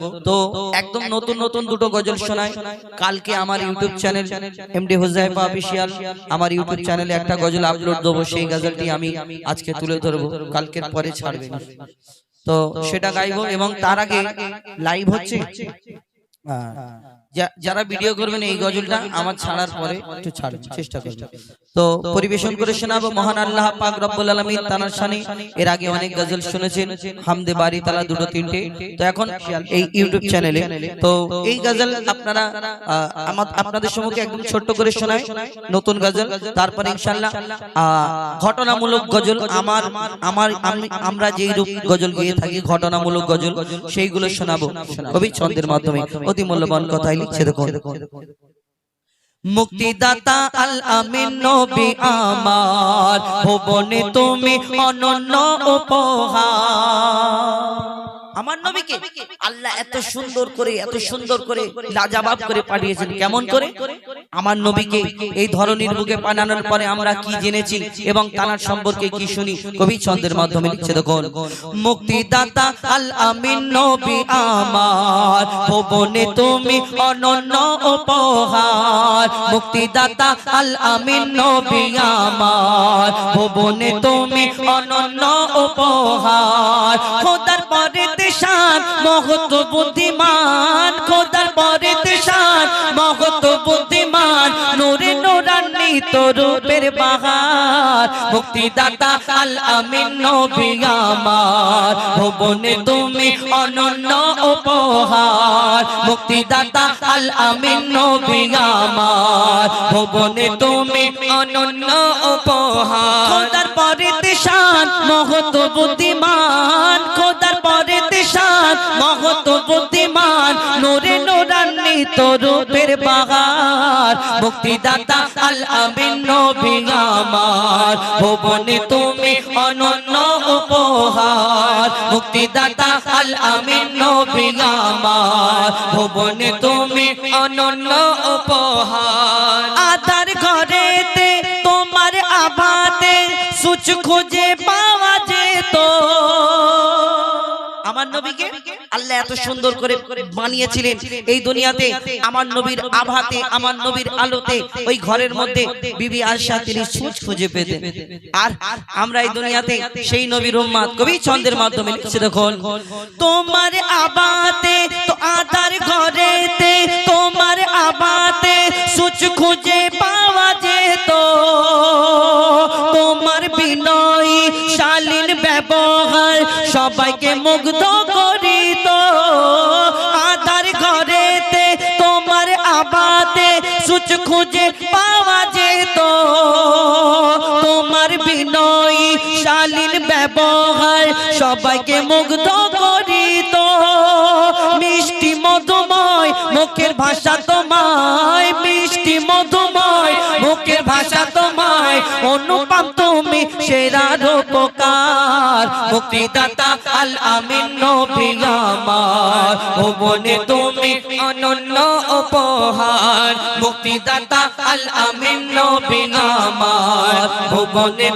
তো একদম নতুন নতুন দুটো গজল শোনায় কালকে আমার YouTube channel MD Huzaifa official আমার ইউটিউব চ্যানেলে একটা গজল আপলোড দেবো সেই গজলটি আমি আজকে তুলে ধরবো কালকের পরে ছাড়বে। তো সেটা গাইবো এবং তার আগে লাইভ হচ্ছে। হ্যাঁ। যারা ভিডিও করবেন এই গজলটা আমার ছাড়ার পরে একটু ছাড়বেন চেষ্টা করবেন তো পরিবেশন করে শোনাবো মহান আল্লাহ পাক রব্বুল আলামিন তানার শানে। এর আগে অনেক গজল শুনেছেন হামদে বাড়ি তালা দুটো তিনটে। তো এখন এই ইউটিউব চ্যানেলে তো এই গজল আপনারা আমার আপনাদের সম্মুখে একদম ছোট্ট করে শোনায় নতুন গজল। তারপরে ইনশাআল্লাহ আহ, ঘটনামূলক গজল আমার আমার আমরা যেই রূপ গজল গিয়ে থাকি ঘটনামূলক গজল সেইগুলো শোনাবো কবি ছন্দের মাধ্যমে অতি মূল্যবান কথাই মুক্তিদাতা আল আমিন নবী আমার ভুবনে তুমি অনন্য উপহার। আমার নবীকে আল্লাহ এত সুন্দর করে এত সুন্দর করে লাজাবাব করে পাঠিয়েছেন। কেমন করে? আমার নবীকে এই ধরনের বুকে পাঠানোর পরে আমরা কি জেনেছি? এবং তানার সম্পর্কে কি শুনি? কবি ছন্দের মাধ্যমে লিখছে দেখুন। মুক্তিদাতা আল আমিন নবী আমার। ভুবনে তুমি অনন্য উপহার। মুক্তিদাতা আল আমিন নবী আমার। ভুবনে তুমি অনন্য উপহার। খোদার পরে দেশান মহত বুদ্ধিমান, খোদার পরে দেশান মহত বুদ্ধিমান, নূরে নূরান্বিত রূপের বাহার, মুক্তিদাতা আল আমিন নবী আমার, ভুবনে তুমি অনন্য উপহার, মুক্তিদাতা আল আমিন নবী আমার, ভুবনে তুমি অনন্য উপহার। খোদার পরে দেশান মহত বুদ্ধিমান মহত বুদ্ধিমান, নূরে নূরান্বিত রূপের বাহার মুক্তিদাতা আল আমিন নবী আমার, ভুবনে তুমি অনন্য উপহার। মুক্তিদাতা আল আমিন নবী আমার, ভুবনে তুমি অনন্য উপহার। আদার ঘরেতে তোমার আবাদে, সুচ খুঁজে পাওয়া যেত। আমার নবীকে আল্লাহ এত সুন্দর করে বানিয়েছিলেন এই দুনিয়াতে আমার নবীর আভাতে আমার নবীর আলোতে ওই ঘরের মধ্যে বিবি আয়সা তিনি সুচ খুঁজে পেতেন। আর আমরা এই দুনিয়াতে সেই নবীর উম্মাদ কবি ছন্দের মাধ্যমে লিখছে দেখুন। তোমার আবাতে তো আদার ঘরেতে তোমার আবাতে সুচ খুঁজে পাওয়া যেত। তোমার বিনয় শালীন ব্যবহার সবাইকে মুগ্ধ করিত। সুচ খুঁজে পাওয়া যেত। তোমার বিনয়ী, শালীন ব্যবহার সবাইকে মুগ্ধ করিত। মিষ্টি, মধুময়, মুখের ভাষা তোমায় অনুপম তুমি সেরা রূপকার, মুক্তিদাতা আল আমিন তুমি অনন্য উপহার, মুক্তিদাতা আল আমিন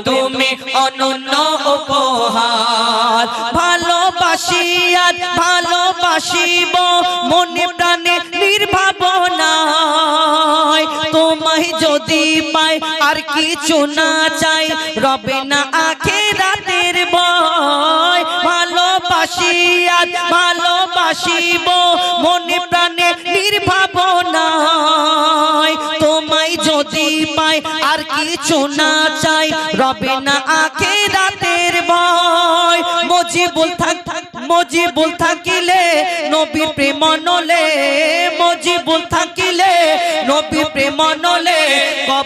তুমি অনন্য উপহার ভালোবাসিব, মনে প্রাণে নির্ভাবনায় আর কিছু না চাই। রবে না আখে রাতের বয় ভালোবাসি আর ভালোবাসিব। মনে প্রাণে নির্ভাবনায় তোমায় যদি পাই, আর কিছু না চাই। রবে না আখে রাতের ভয়। মজিবুল থাক থাক মজিবুল থাকিলে নবী প্রেম নলে, মজিবুল থাকিলে নবী প্রেম নলে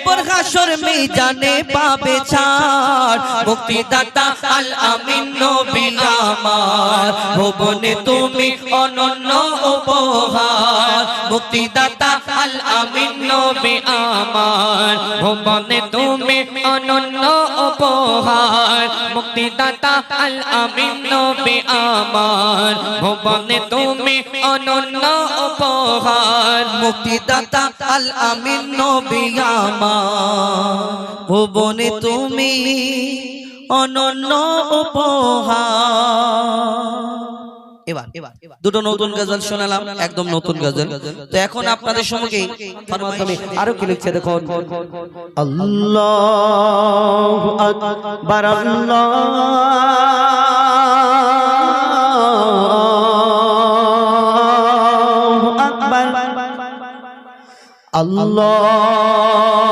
কবর হাসর মে জানে পাবে ছাড়। মুক্তিদাতা আল আমিন নবী আমার। ভবনে তুমি অনন্য উপহার। মুক্তিদাতা আল আমিন নবী আমার। ভুবনে তুমি অনন্য উপহার। মুক্তিদাতা আল আমিন নবী আমার। ভুবনে তুমি অনন্য উপহার। মুক্তিদাতা আল আমিন নবী আমার। ভুবনে তুমি অনন্য উপহার। এবার দুটো নতুন গজল শোনালাম একদম নতুন গজল। তো এখন আপনাদের সঙ্গে মাধ্যমে আরও কি লিখছে দেখুন? আল্লাহু আকবার। আল্লাহু আকবার। আল্লাহু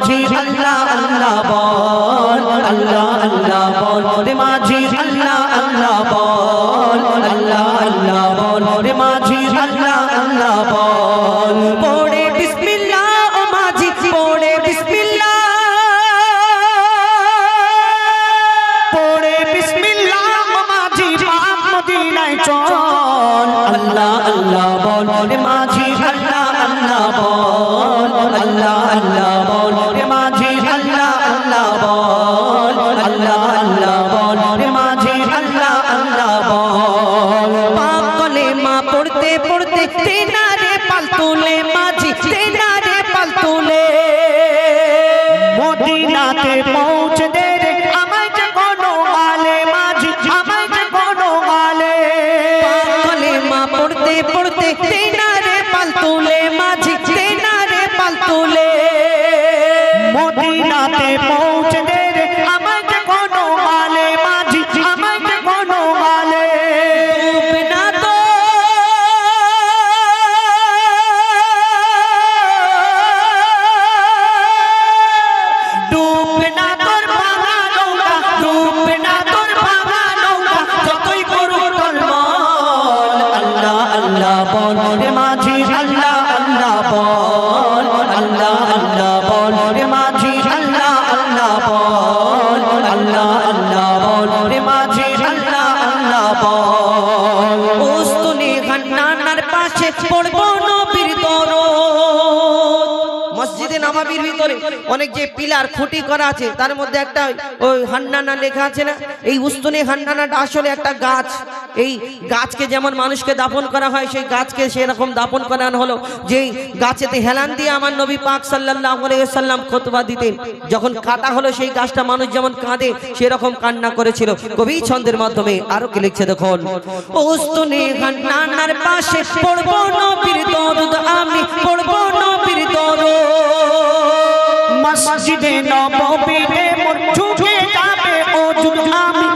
মাঝি আল্লাহ আল্লাহ বল, আল্লাহ আল্লাহ বল। রে মাঝি আল্লাহ আল্লাহ বল, আল্লাহ আল্লাহ বল। রে মাঝি আল্লাহ আল্লাহ বল। পড়ে বিসমিল্লাহ, ও মাঝি, পড়ে বিসমিল্লাহ। পড়ে বিসমিল্লাহ মাঝি, পাক মদিনায় চল। আল্লাহ আল্লাহ বল। রে মাঝি আল্লাহ আল্লাহ বল। আল্লাহ আল্লাহ আল্লাহ বল পাক কলেমা পড়তে পড়তে তেনারে পাল তুলে মাঝি তেনারে পাল তুলে মদিনাতে পৌঁছে দে রে আমায় যে কোনো আলে মাঝি আমায় যে কোনো আলে। কলেমা পড়তে পড়তে তেনারে পাল তুলে মাঝি তেনারে পাল তুলে মদিনাতে পৌঁছে আল্লাহ আল্লাহ মসজিদে ভিতরে অনেক যে পিলার খুঁটি করা আছে, তার মধ্যে একটা ওই হান্নানা লেখা আছে না? এই উস্তুনি হান্নানাটা আসলে একটা গাছ। এই গাছকে যেমন মানুষকে দাপন করা হয়, সেই গাছকে সেরকম দাপন করানো হলো। যেই গাছেতে হেলান দিয়ে আমার নবী পাক আলাইহি সাল্লাম খুতবা দিতেন, যখন কাটা হলো সেই গাছটা, মানুষ যেমন কাঁদে, সেরকম কান্না করেছিল। কবি ছন্দের মাধ্যমে আরও কি লিখছে দেখুন পাশে পড়ব নবীর আমি পড়ব নবীর মসজিদে নববীতে মোর ঝুঁকে যাবে ওজুদ আমি।